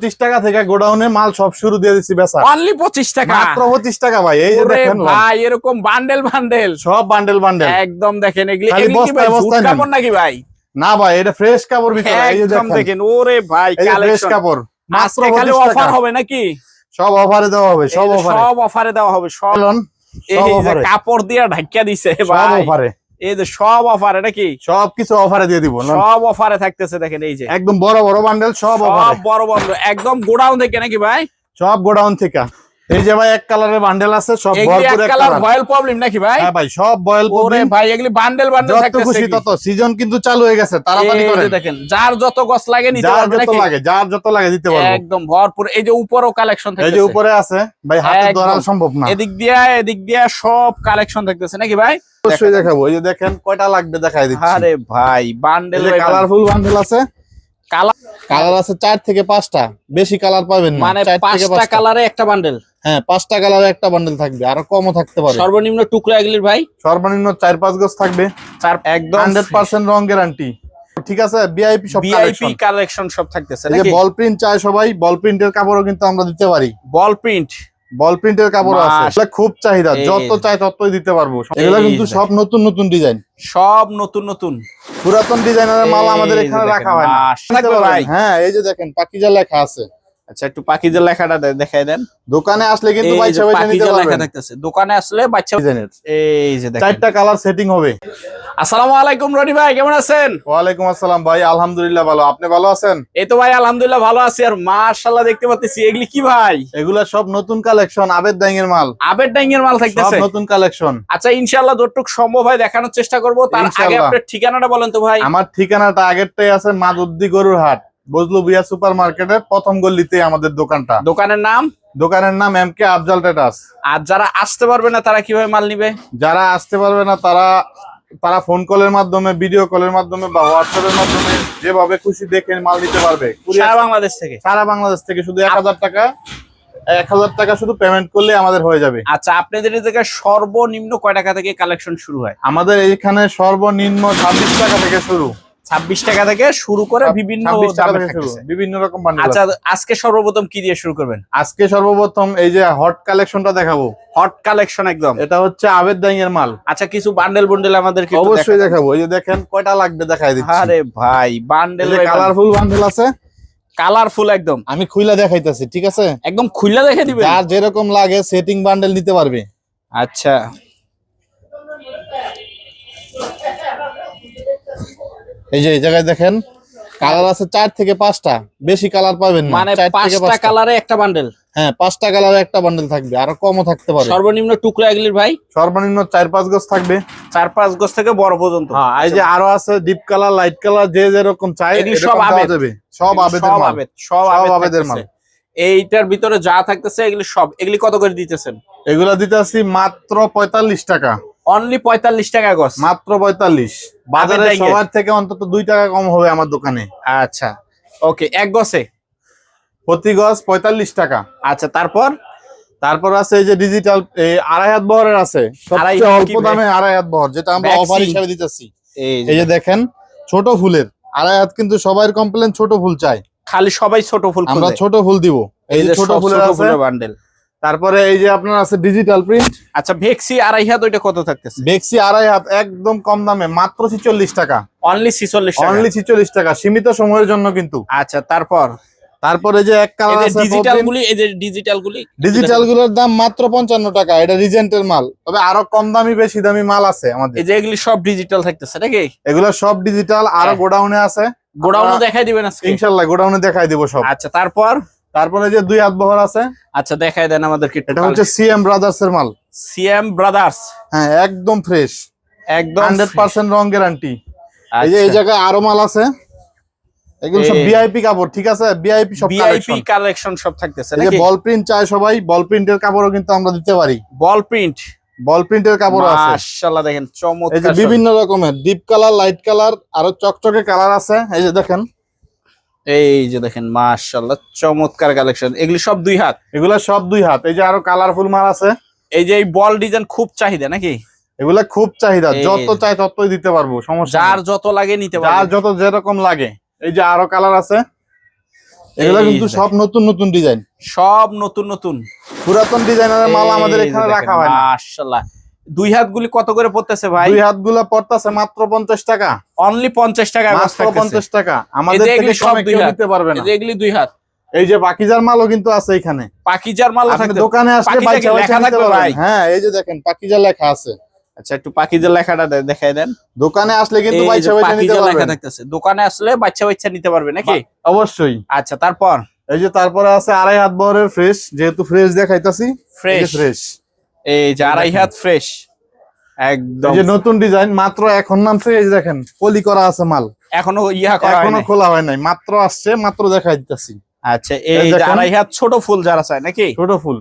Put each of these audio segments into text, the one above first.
পঁচিশ টাকা থেকে গোডাউনে মাল সব শুরু দিয়ে দিচ্ছি বেচা। অনলি পঁচিশ টাকা? মাত্র পঁচিশ টাকা ভাই এই যে দেখেন ভাই। এরকম বান্ডেল বান্ডেল সব বান্ডেল বান্ডেল একদম দেখেন এগুলি। কাপড় নাকি ভাই? না ভাই এটা ফ্রেশ কাপড় ভিতরে এই যে দেখেন। দেখেন ওরে ভাই ফ্রেশ কাপড়। মাত্র খালি অফার হবে নাকি? সব অফারে দেওয়া হবে সব অফারে সব অফারে দেওয়া হবে সব এই যে কাপড় দিয়ে ঢাকিয়া দিছে ভাই। সব অফারে এই যে সব অফারে নাকি? সবকিছু অফারে দিয়ে দিব? সব অফারে থাকতেছে দেখেন এই যে। একদম বড় বড় বান্ডেল সব সব বড় বড় একদম গোডাউন থেকে নাকি ভাই? সব গোডাউন থেকে। এই যে ভাই এক কালারের বান্ডেল আছে সব ভরপুর এক কালার কালার। প্রবলেম নাকি ভাই? হ্যাঁ ভাই সব বয়েল ওরে ভাই এগুলি বান্ডেল বান্ডেল যত থাকতেছে খুশি তত। সিজন কিন্তু চালু হয়ে গেছে তাড়াতাড়ি করেন। দেখেন যার যত গছ লাগে নিতে পারবে যত লাগে যার যত লাগে দিতে পারব। একদম ভরপুর। এই যে উপরও কালেকশন এই যে উপরে আছে ভাই হাতে ধরা সম্ভব না। এদিক দিয়া এদিক দিয়া সব কালেকশন থাকতেছে নাকি ভাই? অবশ্যই দেখাবো। এই যে দেখেন কয়টা লাগবে দেখাই দিচ্ছি। আরে ভাই বান্ডেল কালারফুল বান্ডেল আছে। কালার কালার আছে চার থেকে পাঁচটা। বেশি কালার পাবেন না। মানে পাঁচটা কালারে একটা বান্ডেল হ্যাঁ পাঁচটা কালারে একটা বান্ডেল থাকবে আরও কমও থাকতে পারে। সর্বনিম্ন টুকরা এগুলির ভাই? সর্বনিম্ন চার পাঁচ গজ থাকবে। চার একদম হান্ড্রেড পার্সেন্ট রং গ্যারান্টি ঠিক আছে সব ভিআইপি কালেকশন সব থাকতেছে এই বল প্রিন্ট চায় সবাই বল প্রিন্টের কাপড়ও কিন্তু আমরা দিতে পারি। বল প্রিন্ট বল প্রিন্টের কাপড় আছে। খুব চাহিদা যত চাই ততই দিতে পারব। এগুলো কিন্তু সব নতুন নতুন ডিজাইন সব নতুন নতুন। পুরাতন ডিজাইনের মাল আমাদের এখানে রাখা হয় না। হ্যাঁ এই যে দেখেন পাকিজা লেখা আছে। আচ্ছা একটু পাখিদের লেখাটা দেখাই দেন। দোকানে আসলে কিন্তু নিতে লেখা থাকতেছে দোকানে আসলে বাচ্চা ডিজাইনের। এই যে দেখেন। চারটা কালার সেটিং হবে। আসসালামু আলাইকুম রনি ভাই কেমন আছেন? ওয়ালাইকুম আসসালাম ভাই আলহামদুলিল্লাহ ভালো। আপনি ভালো আছেন? এই তো ভাই আলহামদুলিল্লাহ ভালো আছি আর মাশাআল্লাহ দেখতে পাচ্ছি এগুলি কি ভাই? এগুলা সব নতুন কালেকশন আবেদ ডাইং এর মাল। আবের ডাইং এর মাল সব থাকতেছে নতুন কালেকশন আচ্ছা ইনশাআল্লাহ যতটুক সম্ভব হয় দেখানোর চেষ্টা করব। তার আগে আপনার ঠিকানাটা বলেন তো ভাই। আমার ঠিকানাটা আগেরটাই আছে মাদুদ্দি গরুর হাট বজলু বিয়া সুপার মার্কেটের প্রথম গল্লিতে আমাদের দোকানটা। দোকানের নাম? দোকানের নাম এম কে আফজাল টেটাস আর যারা আসতে পারবে না তারা কীভাবে মাল নিবে? যারা আসতে পারবে না তারা তারা ফোন কলের মাধ্যমে ভিডিও কলের মাধ্যমে বা হোয়াটসঅ্যাপের মাধ্যমে যেভাবে খুশি দেখে মাল নিতে পারবে। সারা বাংলাদেশ থেকে? সারা বাংলাদেশ থেকে শুধু এক হাজার টাকা এক হাজার টাকা শুধু পেমেন্ট করলে আমাদের হয়ে যাবে। আচ্ছা আপনাদের জায়গায় সর্বনিম্ন কয় টাকা থেকে কালেকশন শুরু হয়? আমাদের এইখানে সর্বনিম্ন ছাব্বিশ টাকা থেকে শুরু। ছাব্বিশ টাকা থেকে শুরু করে বিভিন্ন। বিভিন্ন রকম আচ্ছা আজকে সর্বপ্রথম কি দিয়ে শুরু করবেন? আজকে সর্বপ্রথম এই যে হট কালেকশনটা দেখাবো। হট কালেকশন একদম। এটা হচ্ছে আবেদ ডাইং এর মাল। আচ্ছা কিছু বান্ডেল বন্ডেল আমাদেরকে অবশ্যই দেখাবো। এই যে দেখেন কয়টা লাগবে দেখাই দিচ্ছি। আরে ভাই বান্ডেল কালারফুল বান্ডেল আছে। কালারফুল একদম। আমি খুইলা দেখাইতেছি ঠিক আছে? একদম খুইলা দেখে দিবে আর যেরকম লাগে সেটিং বান্ডেল নিতে পারবে। আচ্ছা। এই যে এই জায়গায় দেখেন কালার আছে চার থেকে পাঁচটা। বেশি কালার পাবেন না মানে পাঁচটা কালারে একটা বান্ডেল হ্যাঁ পাঁচটা কালারে একটা বান্ডেল থাকবে আরও কমও থাকতে পারে। সর্বনিম্ন টুকরা এগুলির ভাই? সর্বনিম্ন চার পাঁচ গজ থাকবে। চার পাঁচ গজ থেকে বড় পর্যন্ত। হ্যাঁ এই যে আরও আছে ডিপ কালার লাইট কালার যে যেরকম চাই এগুলি সব আবেদ। সব আবেদের সব মাল। আবেদ সব সব আবেদ আবেদের থাকতেছে। এইটার ভিতরে যা থাকতেছে এগুলি সব এগুলি কত করে দিতেছেন? এগুলা দিতে আসছি মাত্র পঁয়তাল্লিশ টাকা। অনলি পঁয়তাল্লিশ টাকা গজ। মাত্র পঁয়তাল্লিশ। বাজারে সবার থেকে অন্তত দুই টাকা কম হবে আমার দোকানে। আচ্ছা। ওকে এক গছে প্রতি গজ পঁয়তাল্লিশ টাকা। আচ্ছা তারপর? তারপর আছে এই যে ডিজিটাল আড়াই হাত বহরের আছে। সবচেয়ে অল্প দামে আড়াই হাত বহর যেটা আমরা অফার হিসাবে দিতেছি। এই যে দেখেন ছোট ফুলের। আড়াই হাত কিন্তু সবাই কমপ্লেন ছোট ফুল চাই খালি সবাই ছোট ফুল আমরা ছোট ফুল দিব। এই যে ছোট ফুলের বান্ডেল তারপরে এই যে আপনার আছে ডিজিটাল প্রিন্ট আচ্ছা ভেক্সি আড়াই হাত ওইটা কত থাকতেছে? ভেক্সি আড়াই হাত একদম কম দামে মাত্র ছিচল্লিশ টাকা। অনলি ছিচল্লিশ অনলি ছিচল্লিশ টাকা সীমিত সময়ের জন্য কিন্তু। আচ্ছা তারপর? তারপরে যে এক কালার আছে ডিজিটাল গুলি এই যে ডিজিটাল গুলি? ডিজিটালগুলোর দাম মাত্র পঞ্চান্ন টাকা এটা রিজেন্টের মাল। তবে আরও কম দামি বেশি দামি মাল আছে আমাদের। এই যে এগুলি সব ডিজিটাল থাকতেছে নাকি? এগুলো সব ডিজিটাল আরও হ্যাঁ। গোডাউনে আছে। গোডাউনও আমরা- দেখাই দিবেন আজকে? ইনশাল্লাহ গোডাউনে দেখাই দিব সব। আচ্ছা তারপর? তারপরে যে দুই হাত বহর আছে আচ্ছা দেখাই দেন আমাদেরকে এটা হচ্ছে সিএম ব্রাদার্স এর মাল। সিএম ব্রাদার্স হ্যাঁ একদম ফ্রেশ একদম হান্ড্রেড পার্সেন্ট রং গ্যারান্টি এই যে এই আচ্ছা। জায়গায় আরও মাল আছে। এগুলো সব ভিআইপি কাপড় ঠিক আছে? ভিআইপি সব ভিআইপি কালেকশন কালেকশন সব থাকতেছে নাকি? বল প্রিন্ট চায় সবাই বল প্রিন্টের কাপড়ও কিন্তু আমরা দিতে পারি। বল প্রিন্ট বল প্রিন্টের কাপড় আছে। মাশাআল্লাহ দেখেন এই যে বিভিন্ন রকমের ডিপ কালার লাইট কালার আরও চকচকে কালার আছে। এই যে দেখেন। এই যে দেখেন মাশাআল্লাহ চমৎকার কালেকশন এগুলি সব দুই হাত? এগুলো সব দুই হাত। এই যে আরও কালারফুল মাল আছে। এই যে এই বল ডিজাইন খুব চাহিদা নাকি? এগুলা খুব চাহিদা। যত চাই ততই দিতে পারব সমস্যা যার যত লাগে নিতে যার পারবে। যত যেরকম লাগে। এই যে আরও কালার আছে। এগুলা কিন্তু সব নতুন নতুন ডিজাইন সব নতুন নতুন। পুরাতন ডিজাইনের মাল আমাদের এখানে রাখা হয় না। মাশাআল্লাহ। দুই হাত গুলি কত করে পড়তেছে ভাই? দুই হাতগুলা পড়তেছে মাত্র পঞ্চাশ টাকা। অনলি পঞ্চাশ টাকা মাত্র পঞ্চাশ টাকা। আমাদের থেকে সব দুই হাত। নিতে পারবে না। এগুলি দুই হাত। এই যে বাকিজার মালও কিন্তু আছে এখানে। পাকিজার মাল আপনি দোকানে আসলে পাকিজা লেখা থাকবে ভাই? হ্যাঁ এই যে দেখেন পাকিজা লেখা আছে। আচ্ছা একটু পাকিজার লেখাটা দেখাই দেন। দোকানে আসলে কিন্তু বাইচা বাইচা নিতে পাকিজা লেখা থাকতেছে। দোকানে আসলে বাচ্চা বাচ্চা নিতে পারবে নাকি? অবশ্যই। আচ্ছা তারপর? এই যে তারপরে আছে আড়াই হাত বহরের ফ্রেশ যেহেতু ফ্রেশ দেখাইতাছি ফ্রেশ ফ্রেশ এই যে আড়াই হাত ফ্রেশ একদম। যে নতুন ডিজাইন মাত্র এখন নামছে এই দেখেন পলি করা আছে মাল। এখনও ইয়া করা এখনও খোলা হয় নাই মাত্র আসছে মাত্র দেখাই দিতেছি। আচ্ছা এই যে আড়াই হাত ছোট ফুল যারা চায় নাকি? ছোট ফুল।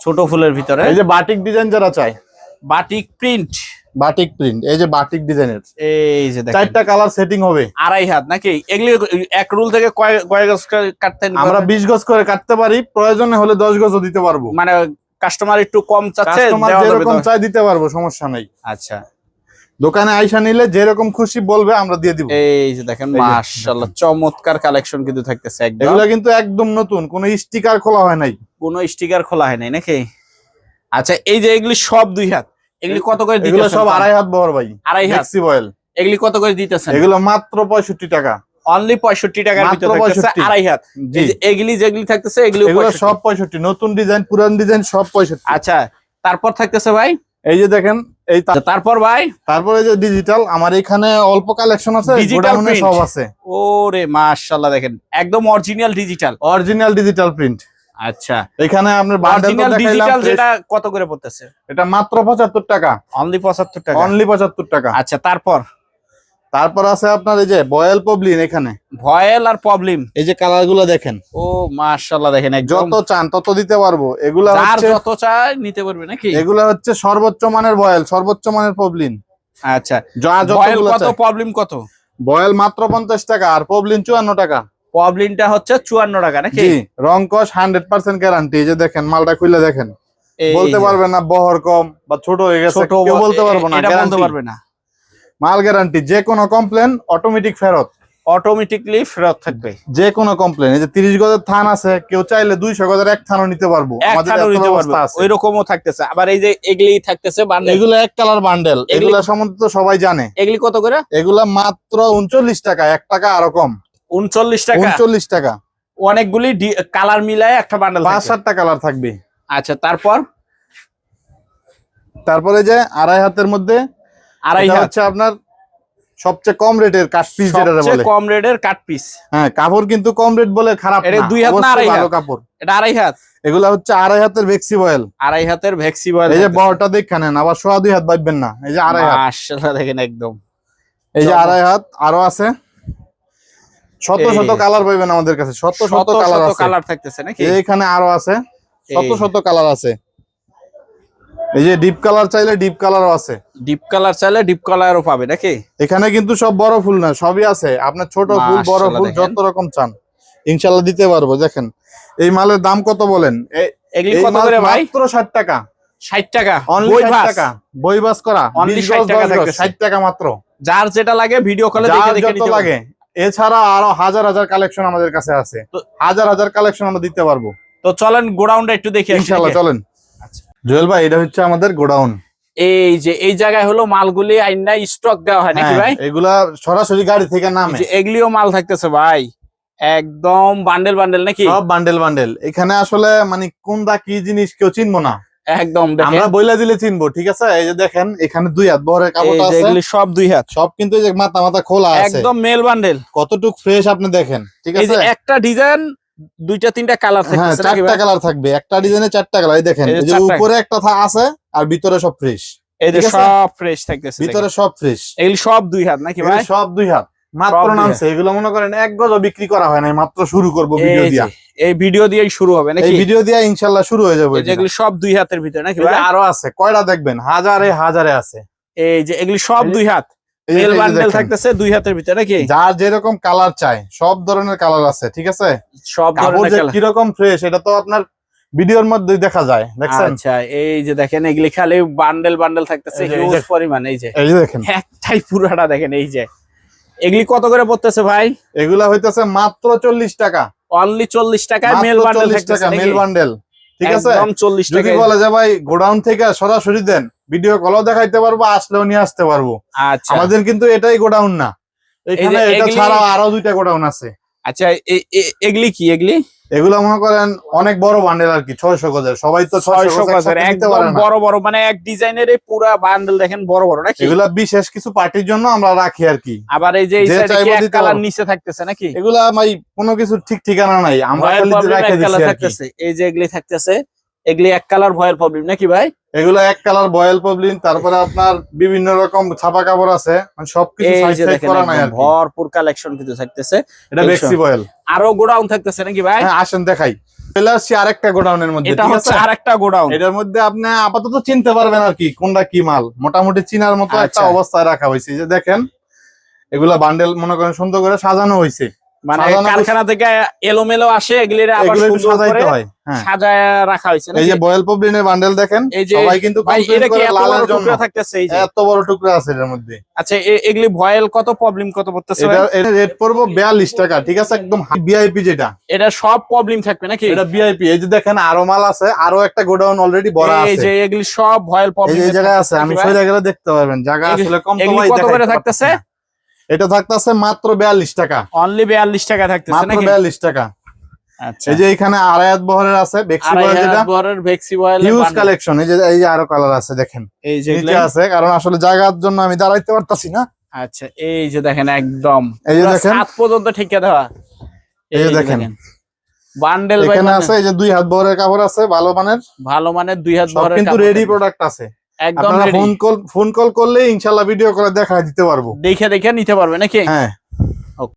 ছোট ফুলের ভিতরে। এই যে বাটিক ডিজাইন যারা চায়। বাটিক প্রিন্ট বাটিক প্রিন্ট এই যে বাটিক ডিজাইনের এই যে দেখেন। চারটা কালার সেটিং হবে। আড়াই হাত নাকি? এগুলি এক রুল থেকে কয় কয় গজ করে কাটতে আমরা পারবেন? বিশ গজ করে কাটতে পারি প্রয়োজনে হলে দশ গজও দিতে পারব। মানে কাস্টমার একটু কম চাচ্ছে কাস্টমার যেরকম চাই দিতে পারব সমস্যা নেই। আচ্ছা। দোকানে আইসা নিলে যেরকম খুশি বলবে আমরা দিয়ে দিব। এই যে দেখেন মাশাআল্লাহ চমৎকার কালেকশন কিন্তু থাকতেছে একদম। এগুলো কিন্তু একদম নতুন কোনো স্টিকার খোলা হয় নাই। কোনো স্টিকার খোলা হয় নাই নাকি? আচ্ছা এই যে এগুলি সব দুই হাত এগুলি কত করে দিতেছেন এগুলো সব আড়াই হাত বহর ভাই আড়াই হাত? ম্যাক্সি বয়েল এগুলি কত করে দিতেছেন? এগুলো মাত্র পঁয়ষট্টি টাকা। অনলি পঁয়ষট্টি টাকার ভিতরে থাকতেছে আড়াই হাত। এগুলি যেগুলি থাকতেছে এগুলি সব পঁয়ষট্টি। নতুন ডিজাইন পুরান ডিজাইন সব পঁয়ষট্টি। আচ্ছা তারপর থাকতেছে ভাই? এই যে দেখেন এই তারপর ভাই? তারপরে যে ডিজিটাল আমার এখানে অল্প কালেকশন আছে গোডাউনে সব আছে। ওরে মাশাআল্লাহ দেখেন একদম original digital original digital print আচ্ছা। এখানে আপনার অরিজিনাল ডিজিটাল যেটা কত করে পড়তেছে? এটা মাত্র পঁচাত্তর টাকা। অনলি পঁচাত্তর টাকা। অনলি পঁচাত্তর টাকা। আচ্ছা তারপর? তারপর আছে আপনার এই যে বয়েল পবলিন এখানে। ভয়েল আর প্রবলেম এই যে কালারগুলো দেখেন। ও মাশাআল্লাহ দেখেন যত চান তত দিতে পারব। এগুলা হচ্ছে যত চায় নিতে পারবে নাকি? এগুলা হচ্ছে সর্বোচ্চ মানের বয়েল সর্বোচ্চ মানের পবলিন। আচ্ছা কত প্রবলেম কত? বয়েল মাত্র পঞ্চাশ টাকা আর পবলিন চুয়ান্ন টাকা। প্রবলেমটা হচ্ছে চুয়ান্ন টাকা নাকি? জি রং কস হান্ড্রেড পার্সেন্ট গ্যারান্টি যে দেখেন মালটা খুলে দেখেন। বলতে যে, পারবেন না বহর কম বা ছোট হয়ে গেছে কেউ বলতে পারব না এটা বলতে পারবে না। মাল গ্যারান্টি যে কোনো কমপ্লেন অটোমেটিক ফেরত। অটোমেটিকলি ফেরত থাকবে। যে কোনো কমপ্লেন এই যে তিরিশ গজের থান আছে কেউ চাইলে দুইশো গজের এক থানও নিতে পারব। আমাদের এত নিতে পারবে। ব্যবস্থা আছে। ওই রকমও থাকতেছে। আবার এই যে এগুলি থাকতেছে বান্ডেল এগুলো এক কালার বান্ডেল এগুলো সম্বন্ধে তো সবাই জানে। এগুলি কত করে? এগুলা মাত্র উনচল্লিশ টাকা এক টাকা আরও কম। উনচল্লিশ টাকা? উনচল্লিশ টাকা। অনেকগুলি কালার মিলায় একটা বান্ডেল পাঁচ সাতটা কালার থাকবে। আচ্ছা তারপর? তারপরে যে আড়াই হাতের মধ্যে আড়াই হচ্ছে আপনার সবচেয়ে কম রেটের কাঠ পিস যেটা বলে। কম রেটের কাট পিস হ্যাঁ কাপড় কিন্তু কম রেট বলে খারাপ এটা দুই হাত না আড়াই হাত? কাপড়। এটা আড়াই হাত? এগুলা হচ্ছে আড়াই হাতের ভেক্সি বয়েল। আড়াই হাতের ভ্যাক্সি বয়েল এই যে বড়টা দেখে নেন আবার সোয়া দুই হাত পাইবেন না এই যে আড়াই হাত। মাশাআল্লাহ দেখেন একদম। এই যে আড়াই হাত আরও আছে। শত শত কালার পাইবেন আমাদের কাছে শত শত কালার শত আছে। কালার থাকতেছে নাকি? এইখানে আরও আছে শত শত কালার আছে। এই যে ডিপ কালার চাইলে ডিপ কালারও আছে। ডিপ কালার চাইলে ডিপ কালারও পাবে নাকি? এখানে কিন্তু সব বড় ফুল না সবই আছে। আপনার ছোট ফুল বড় ফুল যত রকম চান ইনশাল্লাহ দিতে পারব। দেখেন এই মালের দাম কত বলেন? এগুলি কত করে ভাই? মাত্র ষাট টাকা। ষাট টাকা। টাকা। বই বাস করা। Only 20 ষাট টাকা 10 গজ, থাকতেছে। ষাট টাকা মাত্র। যার যেটা লাগে ভিডিও কলে দেখে দেখে নিতে লাগে। এছাড়া আরও হাজার হাজার কালেকশন আমাদের কাছে আছে। হাজার হাজার কালেকশন আমরা দিতে পারব। তো চলেন গোডাউনটা একটু দেখে ইনশাল্লাহ চলেন। জুয়েল ভাই এটা হচ্ছে আমাদের গোডাউন। এই যে এই জায়গায় হলো মালগুলি আইনা স্টক দেওয়া হয় নাকি ভাই? এগুলা সরাসরি গাড়ি থেকে নামে। যে এগুলিও মাল থাকতেছে ভাই। একদম বান্ডেল বান্ডেল নাকি? সব বান্ডেল বান্ডেল এখানে আসলে মানে কোনটা কি জিনিস কেউ চিনবো না। একদম দেখেন। আমরা বইলা দিলে চিনবো ঠিক আছে? এই যে দেখেন এখানে দুই হাত বহরের এই কাপড় যে আছে। এগুলি সব দুই হাত। সব কিন্তু এই যে মাথা মাথা খোলা আছে। একদম মেল বান্ডেল কতটুক ফ্রেশ আপনি দেখেন ঠিক আছে? একটা ডিজাইন দুইটা তিনটা কালার হ্যাঁ চারটা কালার থাকবে। একটা ডিজাইনে চারটা কালার এই দেখেন এই যে। উপরে একটা থা- আছে আর ভিতরে সব ফ্রেশ এই যে সব ফ্রেশ থাকতেছে ভিতরে সব ফ্রেশ এগুলি সব দুই হাত নাকি ভাই? সব দুই হাত। মাত্র নামছে এগুলো মনে করেন এক গজ বিক্রি করা হয় না মাত্র শুরু করব ভিডিও দিয়া। এই ভিডিও দিয়েই শুরু হবে নাকি? এই ভিডিও দিয়া ইনশাল্লাহ শুরু হয়ে যাবে এগুলি। সব দুই হাতের ভিতরে নাকি ভাই? আরও আছে কয়টা দেখবেন? হাজারে হাজারে আছে। এই যে এগুলি সব দুই হাত। মেল বান্ডেল থাকতেছে দুই হাতের ভিতরে নাকি? যার যেরকম কালার চাই সব ধরনের কালার আছে ঠিক আছে? সব ধরনের colour। কীরকম ফ্রেশ এটা তো আপনার ভিডিওর মধ্যে দেখা যায় দেখছেন? আচ্ছা এই যে দেখেন এগুলি খালি বান্ডেল বান্ডেল থাকতেছে হিউজ পরিমাণ এই যে। এই যে দেখেন। একটাই পুরাটা দেখেন এই যে। এগুলি কত করে পড়তেছে ভাই? এগুলা হইতেছে মাত্র চল্লিশ টাকা। অনলি চল্লিশ টাকায় মেল বান্ডেল 40 টাকা মেল বান্ডেল ঠিক আছে? একদম চল্লিশ যদি টাকা বলে যে ভাই গোডাউন থেকে সরাসরি দেন ভিডিও কলও দেখাইতে পারব আসলেও নিয়ে আসতে পারব। আচ্ছা। আমাদের কিন্তু এটাই গোডাউন না। এখানে এটা ছাড়াও আরও দুইটা গোডাউন আছে। আচ্ছা এগুলি কি? এগুলি? এগুলো মনে করেন অনেক বড় বান্ডেল আর কি ছয়শো গজের। সবাই তো ছয়শো গজের একদম বড় বড় মানে এক ডিজাইনের পুরা বান্ডেল দেখেন বড় বড় নাকি? এগুলা বিশেষ কিছু পার্টির জন্য আমরা রাখি আর কি। আবার এই যে কালার নিচে থাকতেছে নাকি? এগুলা ভাই কোনো কিছু ঠিক ঠিকানা নাই। আমরা রাখে দিচ্ছি এই যে এগুলি থাকতেছে এগুলি এক কালার ভয়ের প্রবলেম নাকি ভাই? এগুলো এক কালার বয়েল পবলিন তারপরে আপনার বিভিন্ন রকম ছাপা কাপড় আছে। মানে সবকিছু এই সাইজ যে সাইজ করা নাই আর ভরপুর কালেকশন কিন্তু থাকতেছে। এটা বেক্সি বয়েল। আরও গোডাউন থাকতেছে নাকি ভাই? হ্যাঁ আসেন দেখাই। চলে আসছি আরেকটা গোডাউনের মধ্যে এটা হচ্ছে আরেকটা গোডাউন। এটার মধ্যে আপনি আপাতত চিনতে পারবেন আর কি কোনটা কি মাল। মোটামুটি চিনার মতো একটা আচ্ছা। অবস্থায় রাখা হয়েছে। যে দেখেন এগুলা বান্ডেল মনে করেন সুন্দর করে সাজানো হয়েছে। মানে কারখানা থেকে এলোমেলো আসে এগুলি আবার সাজাইতে হয় হ্যাঁ। সাজায় রাখা হয়েছে। এই যে বয়েল পবলিনের বান্ডেল দেখেন সবাই কিন্তু এটা কি এত বড় টুকরা থাকতেছে এই যে? এত বড় টুকরা আছে এর মধ্যে। আচ্ছা এগুলি ভয়েল কত প্রবলেম কত পড়তেছে এটা এটা রেট পড়ব বিয়াল্লিশ টাকা ঠিক আছে? একদম ভিআইপি যেটা। এটা সব প্রবলেম থাকবে নাকি? এটা ভিআইপি এই যে দেখেন আরও মাল আছে আরও একটা গোডাউন অলরেডি এই আছে। যে এগুলি সব ভয়েল প্রবলেম এই জায়গায় আছে আমি গেলে দেখতে পারবেন জায়গা আসলে কম তো ভাই কত করে থাকতেছে? এটা থাকতেছে মাত্র বিয়াল্লিশ টাকা। অনলি 42 টাকা থাকতেছে মাত্র বিয়াল্লিশ টাকা। আচ্ছা। এই যে এখানে আড়াইয়াত বহরের আছে যেটা। ভেক্সি হিউজ কালেকশন এই যে এই আরও কালার আছে দেখেন। এই যে আছে কারণ আসলে জায়গার জন্য আমি দাঁড়াইতে পারতাছি না। আচ্ছা এই যে দেখেন একদম। এই যে দেখেন। সাত পর্যন্ত ঠিকা দেওয়া। এই যে দেখেন। বান্ডেল এখানে আছে এই যে দুই হাত বহরের কাপড় আছে ভালো মানের। ভালো মানের দুই হাত সব ভরের কিন্তু রেডি প্রোডাক্ট আছে। একদম ফোন কল ফোন কল করলে ইনশাল্লাহ ভিডিও করে দেখা দিতে পারব। দেখে দেখে নিতে পারবে নাকি? হ্যাঁ।